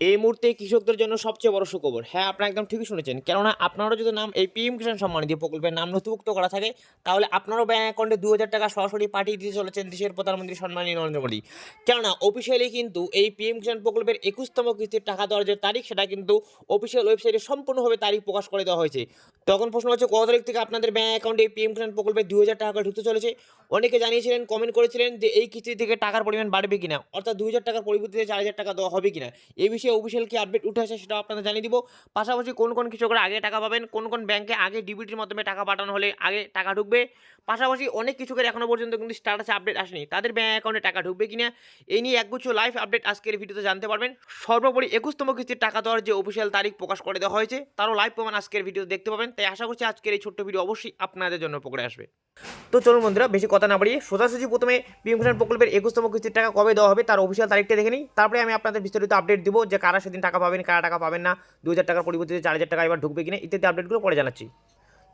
এই মুহূর্তে কৃষকদের জন্য সবচেয়ে বড় সুখবর। হ্যাঁ আপনারা একদম ঠিকই শুনেছেন। কেননা আপনারও যদি নাম এই পিএম কিষাণ সম্মান নিধি প্রকল্পের নাম নথিভুক্ত করা থাকে, তাহলে আপনারও ব্যাঙ্ক অ্যাকাউন্টে দু হাজার টাকা সরাসরি পাঠিয়ে দিতে চলেছেন দেশের প্রধানমন্ত্রী সম্মানী নরেন্দ্র মোদী। কেননা অফিসিয়ালি কিন্তু এই পিএম কিষাণ প্রকল্পের একুশতম কিস্তির টাকা দেওয়ার যে তারিখ, সেটা কিন্তু অফিসিয়াল ওয়েবসাইটে সম্পূর্ণভাবে তারিখ প্রকাশ করে দেওয়া হয়েছে। তখন প্রশ্ন হচ্ছে কত তারিখ থেকে আপনাদের ব্যাঙ্ক অ্যাকাউন্টে এই পিএম কিষাণ প্রকল্পে দু হাজার টাকা ঢুকতে চলেছে? অনেকে জানিয়েছিলেন কমেন্ট করেছিলেন যে এই কিস্তি থেকে টাকার পরিমাণ বাড়বে কিনা? অর্থাৎ দু হাজার টাকার পরিবর্তে চার হাজার টাকা দেওয়া হবে কিনা? এই বিষয়ে অফিসিয়াল কি আপডেট উঠে আসে সেটাও আপনাদের জানিয়ে দিব। পাশাপাশি কোন কোন কৃষকরা আগে টাকা পাবেন, কোন কোন ব্যাংকে আগে ডিবিটির মাধ্যমে টাকা পাঠানো হলে আগে টাকা ঢুকবে। পাশাপাশি অনেক কৃষকের এখনও পর্যন্ত কিন্তু স্ট্যাটাসে আপডেট আসেনি। তাদের ব্যাঙ্ক অ্যাকাউন্টে টাকা ঢুকবে কিনা এই নিয়ে একগুচ্ছ লাইভ আপডেট আজকের ভিডিওতে জানতে পারবেন। সর্বোপরি একুশতম কিস্তির টাকা দেওয়ার যে অফিসিয়াল তারিখ প্রকাশ করে দেওয়া হয়েছে, তারও লাইভ প্রমাণ আজকের ভিডিওতে দেখতে পাবেন। তাই আশা করছি আজকের এই ছোট্ট ভিডিও অবশ্যই আপনাদের জন্য পকড়ে আসবে। তো চলুন বন্ধুরা, বেশি কথা না বাড়িয়ে সোজাসুজি প্রথমে পিএম কিষাণ প্রকল্পের একুশতম কিস্তির টাকা কবে দেওয়া হবে, তার অফিসিয়াল তারিখটা দেখে নিই। তারপরে আমি আপনাদের বিস্তারিত আপডেট দিব যে কারা সেদিন টাকা পাবেন, কারা টাকা পাবেন না, দু হাজার টাকার পরিবর্তে চার হাজার টাকা এবার ঢুকবে কিনা, ইত্যাদি আপডেটগুলো পরে জানাচ্ছি।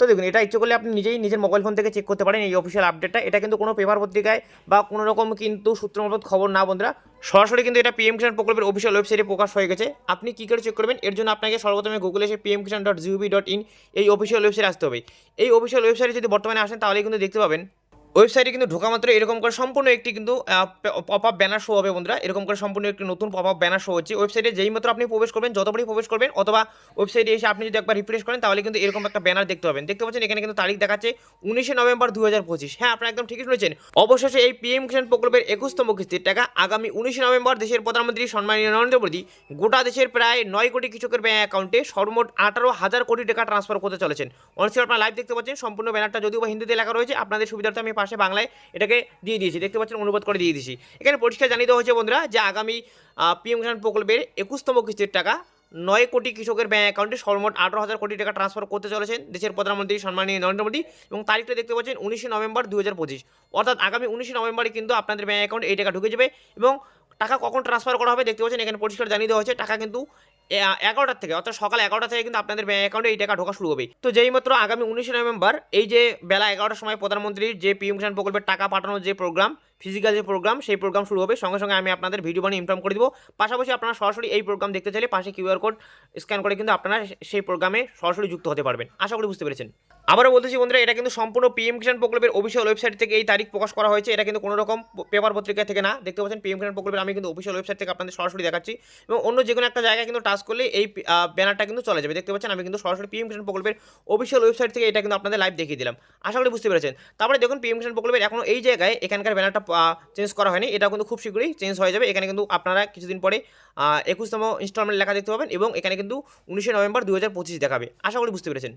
তো দেখুন, এটা ইচ্ছে করলে আপনি নিজেই নিজের মোবাইল ফোন থেকে চেক করতে পারেন এই অফিসিয়াল আপডেটটা এটা কিন্তু কোনো পেপার পত্রিকায় বা কোনো রকম কিন্তু সূত্র খবর না বন্ধুরা। সরাসরি কিন্তু এটা পিএম কিষাণ প্রকল্পের অফিসিয়াল ওয়েবসাইটে প্রকাশ হয়ে গেছে। আপনি কী করে চেক করবেন? এর জন্য আপনাকে সর্বপ্রথমে গুগলে এসে PM Kisan dot GOV dot in এই অফিসিয়াল ওয়েবসাইট আসতে হবে। এই অফিসিয়াল ওয়েবসাইটে যদি বর্তমানে আসেন তাহলে কিন্তু দেখতে পাবেন ওয়েবসাইটে কিন্তু ঢোকা মাত্র এরকম করে সম্পূর্ণ একটি কিন্তু পপ আপ ব্যানার শো হবে বন্ধুরা। এরকম করে সম্পূর্ণ একটি নতুন পপ আপ ব্যানার শো হচ্ছে। ওয়েবসাইটে যেই মাত্র আপনি প্রবেশ করবেন যতবারই প্রবেশ করবেন, অথবা ওয়েবসাইটে এসে আপনি যদি একবার রিফ্রেশ করেন, তাহলে কিন্তু এরকম একটা ব্যানার দেখতে পাবেন। দেখতে পাচ্ছেন এখানে কিন্তু তারিখ দেখাচ্ছে উনিশে নভেম্বর দু হাজার পঁচিশ। হ্যাঁ আপনারা একদম ঠিকই শুনেছেন। অবশেষে এই পিএম কিষাণ প্রকল্পের একুশতম কিস্তির টাকা আগামী উনিশে নভেম্বর দেশের প্রধানমন্ত্রী সম্মানীয় নরেন্দ্র মোদী, গোটা দেশের প্রায় নয় কোটি কৃষকের ব্যাঙ্ক অ্যাকাউন্টে সর্বমোট আঠারো হাজার কোটি টাকা ট্রান্সফার করতে চলেছেন। অনেক আপনারা লাইভ দেখতে পাচ্ছেন, সম্পূর্ণ ব্যানারটা যদিও বা হিন্দিতে লেখা রয়েছে, আপনাদের সুবিধার্থে আমি পাশে বাংলায় এটাকে দিয়ে দিয়েছি। দেখতে পাচ্ছেন, অনুবাদ করে দিয়ে দিয়েছি। এখানে পরিষ্কার জানিয়ে দেওয়া হয়েছে বন্ধুরা যে আগামী পিএম কিষাণ প্রকল্পের একুশতম কিস্তির টাকা নয় কোটি কৃষকের ব্যাঙ্ক অ্যাকাউন্টে সর্বমোট আঠারো হাজার কোটি টাকা ট্রান্সফার করতে চলেছেন দেশের প্রধানমন্ত্রী সম্মানীয় নরেন্দ্র মোদী এবং তারিখটা দেখতে পাচ্ছেন উনিশে নভেম্বর দু হাজার পঁচিশ। অর্থাৎ আগামী উনিশে নভেম্বরে কিন্তু আপনাদের ব্যাঙ্ক অ্যাকাউন্টে এই টাকা ঢুকে যাবে এবং টাকা কখন ট্রান্সফার করা হবে দেখতে পাচ্ছেন, এখানে পরিষ্কার জানিয়ে দেওয়া হয়েছে, টাকা কিন্তু এগারোটার থেকে, অর্থাৎ সকাল এগারোটা থেকে কিন্তু আপনাদের ব্যাঙ্ক অ্যাকাউন্টে এই টাকা ঢোকা শুরু হবে। তো যেই মাত্র আগামী উনিশে নভেম্বর, এই যে বেলা এগারোটার সময় প্রধানমন্ত্রীর যে পিএম কিষাণ প্রকল্পের টাকা পাঠানোর যে প্রোগ্রাম ফিজিক্যাল যে প্রোগ্রাম সেই প্রোগ্রাম শুরু হবে। সঙ্গে সঙ্গে আমি আপনাদের ভিডিও বানিয়ে ইনফর্ম করে দিব। পাশাপাশি আপনারা সরাসরি এই প্রোগ্রাম দেখতে চাইলে পাশে কিউআর কোড স্ক্যান করে কিন্তু আপনারা সেই প্রোগ্রামে সরাসরি যুক্ত হতে পারবেন। আশা করি বুঝতে পেরেছেন। আবারও বলতেছি বন্ধুরা, এটা কিন্তু সম্পূর্ণ পিএম কিষাণ প্রকল্পের অফিসিয়াল ওয়েবসাইট থেকে এই তারিখ প্রকাশ করা হয়েছে। এটা কিন্তু কোনো রকম পেপার পত্রিকা থেকে না। দেখতে পাচ্ছেন পিএম কিষাণ প্রকল্পের, আমি কিন্তু অফিসিয়াল ওয়েবসাইট থেকে আপনাদের সরাসরি দেখাচ্ছি। এবং অন্য যে কোনো একটা জায়গায় কিন্তু টাচ করলে এই ব্যানারটা কিন্তু চলে যাবে। দেখতে পাচ্ছেন, আমি কিন্তু সরাসরি পিএম কিষাণ প্রকল্পের অফিসিয়াল ওয়েবসাইট থেকে এটা কিন্তু আপনাদের লাইভ দেখিয়ে দিলাম। আশা করি বুঝতে পেরেছেন। তারপরে দেখুন পিএম কিষাণ প্রকল্পের এখনও এই জায়গায় এখানকার ব্যানারটা চেঞ্জ করা হয়নি। এটা কিন্তু খুব শীঘ্রই চেঞ্জ হয়ে যাবে। এখানে কিন্তু আপনারা কিছুদিন পরে একুশতম ইনস্টলমেন্ট লেখা দেখতে পাবেন এবং এখানে কিন্তু উনিশে নভেম্বর দু হাজার পঁচিশ দেখাবে। আশা করি বুঝতে পেরেছেন।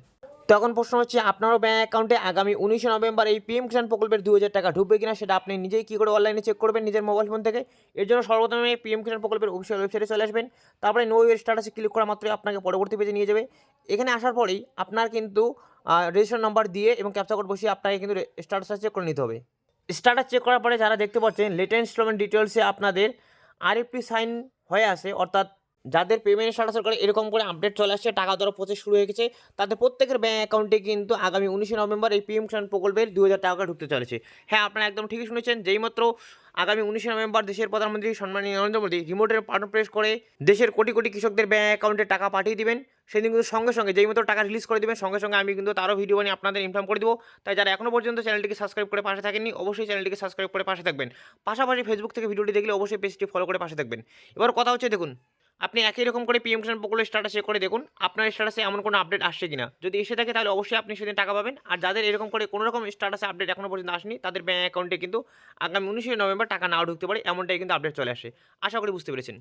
তখন প্রশ্ন হচ্ছে, আপনারও ব্যাঙ্ক অ্যাকাউন্টে আগামী উনিশে নভেম্বর এই পিএম কিষাণ প্রকল্পের দু হাজার টাকা ঢুকবে কিনা সেটা আপনি নিজেই কী করে অনলাইনে চেক করবেন নিজের মোবাইল ফোন থেকে। এর জন্য সর্বপ্রথমে পিএম কিষাণ প্রকল্পের অফিসিয়াল ওয়েবসাইটে চলে আসবেন। তারপরে নো স্ট্যাটাসে ক্লিক করা মাত্রই আপনাকে পরবর্তী পেজে নিয়ে যাবে। এখানে আসার পরেই আপনার কিন্তু রেজিস্ট্রেশন নাম্বার দিয়ে এবং ক্যাপচা কোড বসিয়ে আপনাকে কিন্তু স্ট্যাটাসটা চেক করে নিতে হবে। স্ট্যাটাস চেক করার পরে যারা দেখতে পাচ্ছেন লেটেস্ট ইনস্টলমেন্ট ডিটেলসে আপনাদের আরএফপি সাইন হয়ে আসে অর্থাৎ যাদের পেমেন্ট স্ট্যাটাসের করে এরকম করে আপডেট চলে আসছে, টাকা দেওয়ার প্রসেস শুরু হয়ে গেছে, তাদের প্রত্যেকের ব্যাঙ্ক অ্যাকাউন্টে কিন্তু আগামী উনিশে নভেম্বর এই পিএম কিষাণ প্রকল্পের দু হাজার টাকা ঢুকতে চলেছে। হ্যাঁ আপনারা একদম ঠিকই শুনেছেন যেইমাত্র আগামী উনিশে নভেম্বর দেশের প্রধানমন্ত্রী সম্মানীয় নরেন্দ্র মোদী রিমোটের বাটন প্রেস করে দেশের কোটি কোটি কৃষকদের ব্যাঙ্ক অ্যাকাউন্টে টাকা পাঠিয়ে দিবেন। সেদিন কিন্তু সঙ্গে সঙ্গে, যেই মতো টাকা রিলিজ করে দেবেন, সঙ্গে সঙ্গে আমি কিন্তু তারও ভিডিও বানিয়ে আপনাদের ইনফর্ম করে দেবো। তাই যারা এখনও পর্যন্ত চ্যানেলটিকে সাবস্ক্রাইব করে পাশে থাকেননি, অবশ্যই চ্যানেলটিকে সাবস্ক্রাইব করে পাশে থাকবেন। পাশাপাশি ফেসবুক থেকে ভিডিওটি দেখলে অবশ্যই পেজটি ফলো করে পাশে থাকবেন। এবার কথা হচ্ছে, দেখুন আপনি একই রকম করে পিএম কিষাণ প্রকল্পের স্ট্যাটাস চেক করে দেখুন, আপনার স্টাটাসে এমন কোনো আপডেট আসছে কিনা। যদি এসে থাকে তাহলে অবশ্যই আপনি সেদিন টাকা পাবেন। আর যাদের এরকম করে কোনো রকম স্ট্যাটাসে আপডেট এখনও পর্যন্ত আসেনি, তাদের ব্যাঙ্ক অ্যাকাউন্টে কিন্তু আগামী উনিশে নভেম্বর টাকা নাও ঢুকতে পারে, এমনটাই কিন্তু আপডেট চলে আসে। আশা করি বুঝতে পেরেছেন।